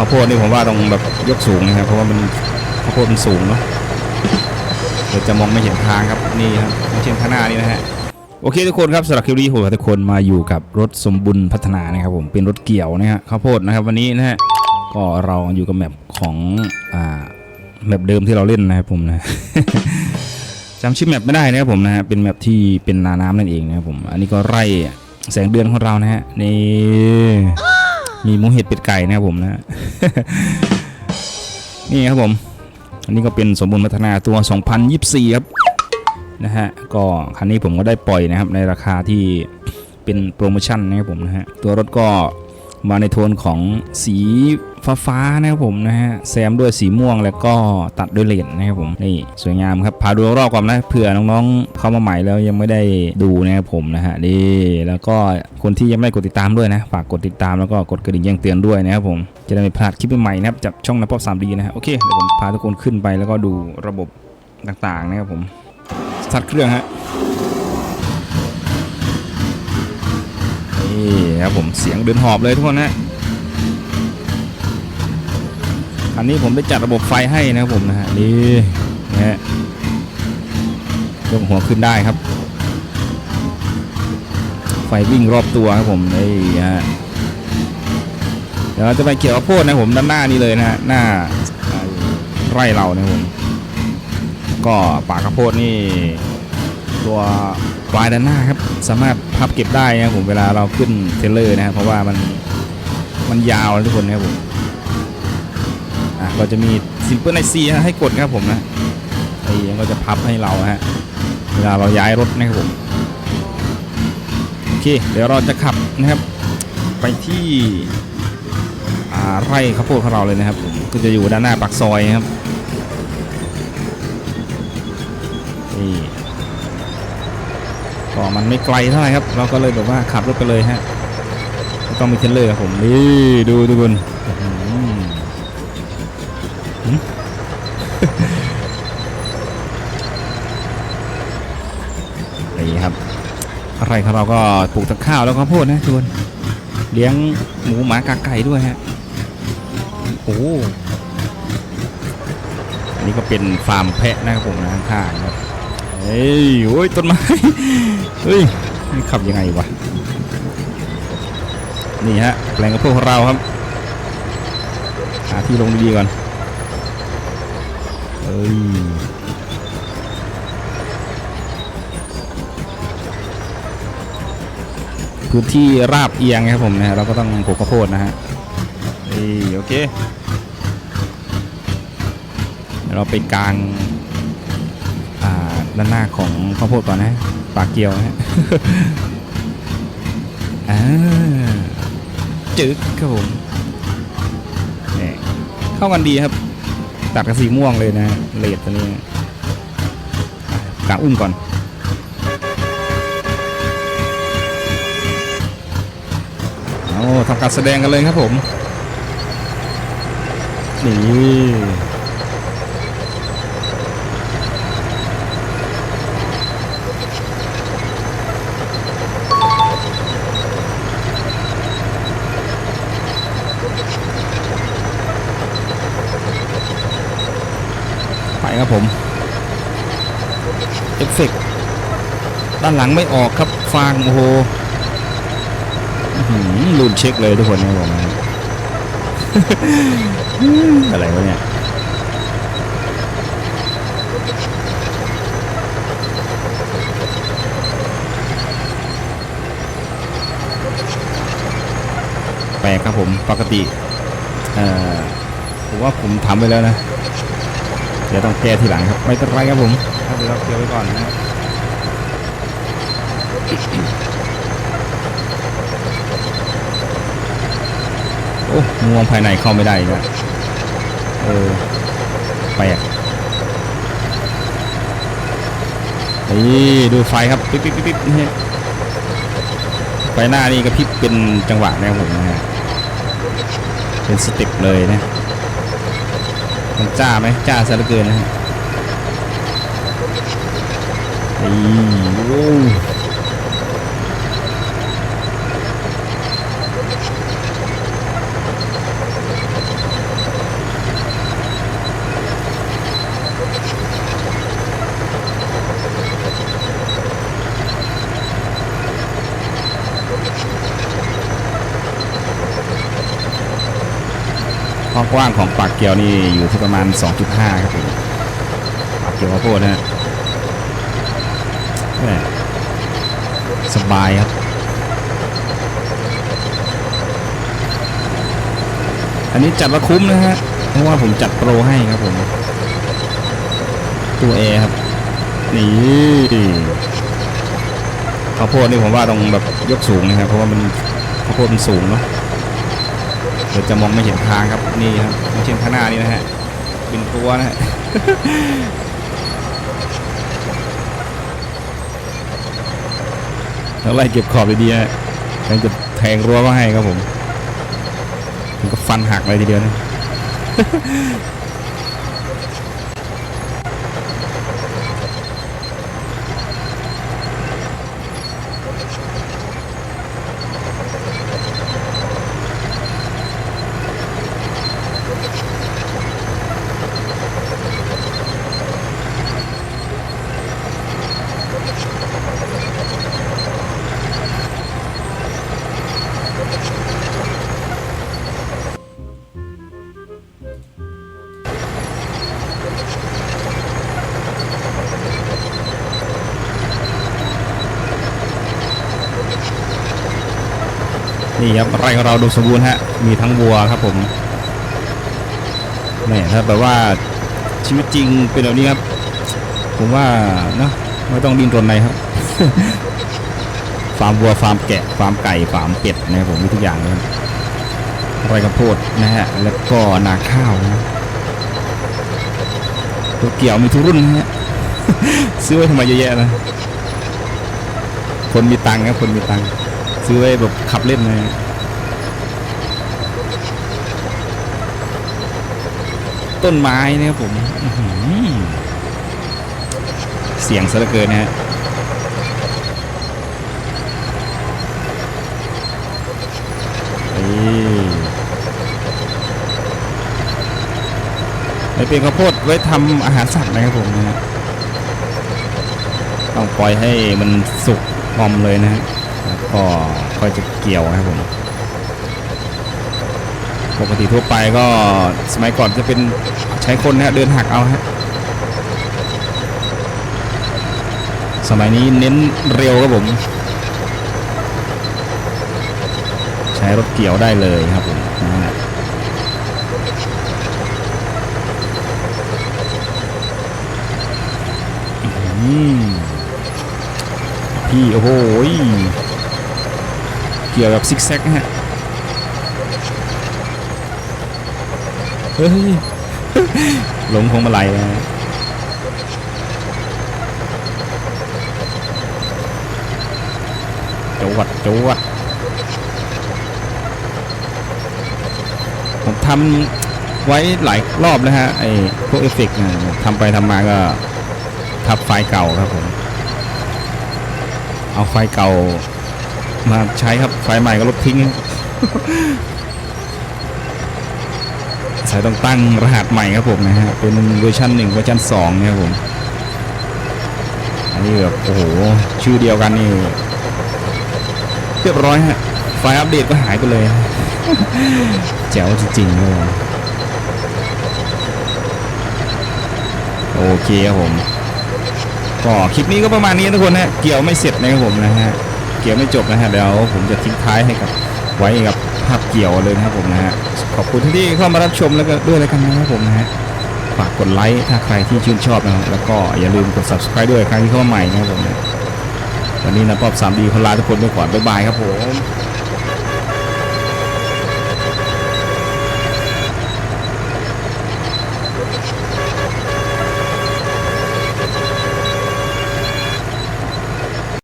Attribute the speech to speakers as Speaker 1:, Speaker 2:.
Speaker 1: ข้าวโพดนี่ผมว่าต้องแบบยกสูงนะครับเพราะว่ามันข้าวโพดมันสูงเนาะเดี๋ยวจะมองไม่เห็นทางครับนี่ครับอย่าเช่นข้างหน้านี่นะฮะโอเคทุกคนครับสำหรับคลิปนี้ผมทุกคนมาอยู่กับรถสมบุญพัฒนานะครับผมเป็นรถเกี่ยวนะฮะข้าวโพดนะครับวันนี้นะฮะก็เราอยู่กับแมปของอ่าแมปเดิมที่เราเล่นนะครับผมนะจำชื่อแมปไม่ได้นะครับผมนะฮะเป็นแมปที่เป็นนาน้ำนั่นเองนะครับผมอันนี้ก็ไร่แสงเดือนของเรานะฮะนี่ มีหมูเห็ดเป็ดไก่นะครับผมนะ นี่ครับผม อันนี้ก็เป็นสมบูรณ์พัฒนาตัว 2024 ครับนะฮะก็คันนี้ผมก็ได้ปล่อยนะครับในราคาที่เป็นโปรโมชั่นนะครับผมนะฮะตัวรถก็ มาในโทนของสีฟ้าฟ้าๆนะครับผมนะฮะแซมด้วยสีม่วงแล้วก็ตัดด้วยเลนนะครับผมนี่สวยงามครับพาดูรอบๆก่อนนะเผื่อน้องๆเข้ามาใหม่แล้วยังไม่ได้ดูนะครับผมนะฮะนี่แล้วก็คนที่ยังไม่ได้กดติดตามด้วยนะฝากกดติดตามแล้วก็กดกระดิ่งแจ้งเตือนด้วยนะครับผมจะได้ไม่พลาดคลิปใหม่ๆนะครับจากช่องนับป๊อป 3D นะฮะโอเคเดี๋ยวผมพาทุกคนขึ้นไปแล้วก็ดูระบบต่างๆนะครับผมสตาร์ทเครื่องฮะ นี่ครับผมเสียงเดินหอบเลยทุกคนนะคันนี้ผมได้จัดระบบไฟให้นะครับผมนะฮะนี่นะฮะยกหัวขึ้นได้ครับ ไฟวิ่งรอบตัวครับผมนี่ฮะเดี๋ยวเราจะไปเกี่ยวกับโพดนะผมด้านหน้านี้เลยนะฮะหน้าไร่เรานะผมก็ป่ากข้าวโพดนี่ ตัวปลายด้านหน้าครับสามารถพับเก็บได้นะครับผมเวลาเราขึ้นเทรลเลอร์นะครับเพราะว่ามันมันยาวทุกคนนะครับผมอะก็จะมีซิมเปิลไอซีให้กดครับผมนะไอ้ยังก็จะพับให้เราฮะเวลาเราย้ายรถนะครับผมโอเคเดี๋ยวเราจะขับนะครับ ไปที่อ่าไร่ข้าวโพดของเราเลยนะครับผมก็จะอยู่ด้านหน้าปากซอยนะครับนี่ ก็มันไม่ไกลเท่าไหร่ครับ เราก็เลยแบบว่าขับรถไปเลยฮะไม่ต้องมีเทรลเลอร์ครับผมนี่ดูทุกคนอื้อหือหืมนี่ครับอะไรของเราก็ปลูกตะข้าวแล้วก็ข้าวโพดนะทุกคนเลี้ยงหมูหมากาไก่ด้วยฮะโอ้อันนี้ก็เป็นฟาร์มแพะนะครับผมนะข้างๆครับเฮ้ยโอ้ยต้นไม้ เฮ้ยนี่ขับยังไงวะ นี่ฮะแปลงกระโพดของเราครับ หาที่ลงดีๆก่อนเอ้ยพื้นที่ราบเอียงนะครับผมนะฮะเราก็ต้องปลูกข้าวโพดนะฮะเอ้ยโอเค เราไปกลาง ด้านหน้าของข้าวโพดก่อนนะปากเกียวนะฮะอ่าจึ๊กครับผมนี่เข้ากันดีครับ ตัดกับสีม่วงเลยนะเลดตัวนี้อะกางอุ้มก่อนเอาทำการแสดงกันเลยครับผมนี่ ครับผมเอฟเฟกต์ด้านหลังไม่ออกครับฟางโอ้โหหลืมเช็คเลยทุกคนนะผมอะไรวะเนี่ยแปลกครับผมปกติผมว่าผมทำไปแล้วนะ เดี๋ยวต้องแก้ทีหลังครับไม่เป็นไรครับผมครับเดี๋ยวเราเกี่ยวไว้ก่อนนะโอ้งวงภายในเข้าไม่ได้อีกแล้วเออแปลกนี่ดูไฟครับปิ๊บปิ๊บปิ๊บปิ๊บนี่ไฟหน้านี่กระพริบเป็นจังหวะนะครับผมนะฮะเป็นสเต็ปเลยนะ มันจ้าไหมจ้าซะเหลือเกินนะฮะนี่โอ้ความ กว้างของปากเกียวนี่อยู่ที่ประมาณ 2.5 ครับผมปากเกียวข้าวโพดนะฮะแหม่สบายครับ อันนี้จัดว่าคุ้มนะฮะ เพราะว่าผมจัดโปรให้ครับผม ตัวเอครับ นี่ข้าวโพดนี่ผมว่าต้องแบบยกสูงนะครับ เพราะว่ามันข้าวโพดมันสูงเนาะ เดี๋ยวจะมองไม่เห็นทางครับนี่ครับอย่างเช่นข้างหน้านี่นะฮะเป็นตัวนะฮะแล้วไล่เก็บขอบดีๆนะฮะกำลังจะแทงรั้วมาให้ครับผมมันก็ฟันหักเลยทีเดียวนะ นี่ครับไร่ของเราดูสมบูรณ์ฮะมีทั้งวัวครับผมแหม่ถ้าแบบว่าชีวิตจริงเป็นแบบนี้ครับ ผมว่าเนอะไม่ต้องดิ้นรนอะไรครับฟาร์มวัวฟาร์มแกะฟาร์มไก่ฟาร์มเป็ดนะครับผมมีทุกอย่างเลยครับไร่ข้าวโพดนะฮะแล้วก็นาข้าวนะตัวเกี่ยวมีทุกรุ่นนะฮะซื้อไว้ทำไมเยอะแยะนะคนมีตังค์ครับคนมีตังค์ ซื้อไว้แบบขับเล่นเลยต้นไม้นะครับผมเสียงซะเหลือเกินนะฮะนี่ไม่เป็นข้าวโพดไว้ทำอาหารสัตว์นะครับผมนะฮะต้องปล่อยให้มันสุกงอมเลยนะฮะ ก็ค่อยจะเกี่ยวครับผมปกติทั่วไปก็สมัยก่อนจะเป็นใช้คนนะเดินหักเอาฮะสมัยนี้เน้นเร็วครับผม ใช้รถเกี่ยวได้เลยครับผมนั่นแหละพี่โอ้โห กี่ยวแบบซิกแซกนะฮะ เฮ้ยหลงพวงมาลัยนะฮะจวดจวดผมทำไว้หลายรอบแล้วฮะ ไอ้พวกเอฟเฟกต์ทำไปทำมาก็ทับไฟเก่าครับผม เอาไฟเก่ามาใช้ครับ ไฟใหม่ก็ลบทิ้งสายต้องตั้งรหัสใหม่ครับผมนะฮะเป็นเวอร์ชันหนึ่งเวอร์ชันสองนะครับผมอันนี้แบบโอ้โหชื่อเดียวกันนี่เรียบร้อยฮะไฟล์อัปเดตก็หายไปเลยแจ๋วจริงๆเลยโอเคครับผมก็คลิปนี้ก็ประมาณนี้ทุกคนนะเกี่ยวไม่เสร็จนะครับผมนะฮะ เกี่ยวไม่จบนะฮะเดี๋ยวผมจะทิ้งท้ายให้กับไว้กับภาพเกี่ยวเลยนะครับผมนะฮะขอบคุณที่เข้ามารับชมแล้วก็ด้วยแล้วกันนะครับผมนะฮะฝากกดไลค์ถ้าใครที่ชื่นชอบนะครับแล้วก็อย่าลืมกด subscribe ด้วยใครที่เข้ามาใหม่นะครับผมวันนี้นะป๊อบสามดีคนลาทุกคนไปก่อนบ๊ายบายครับผม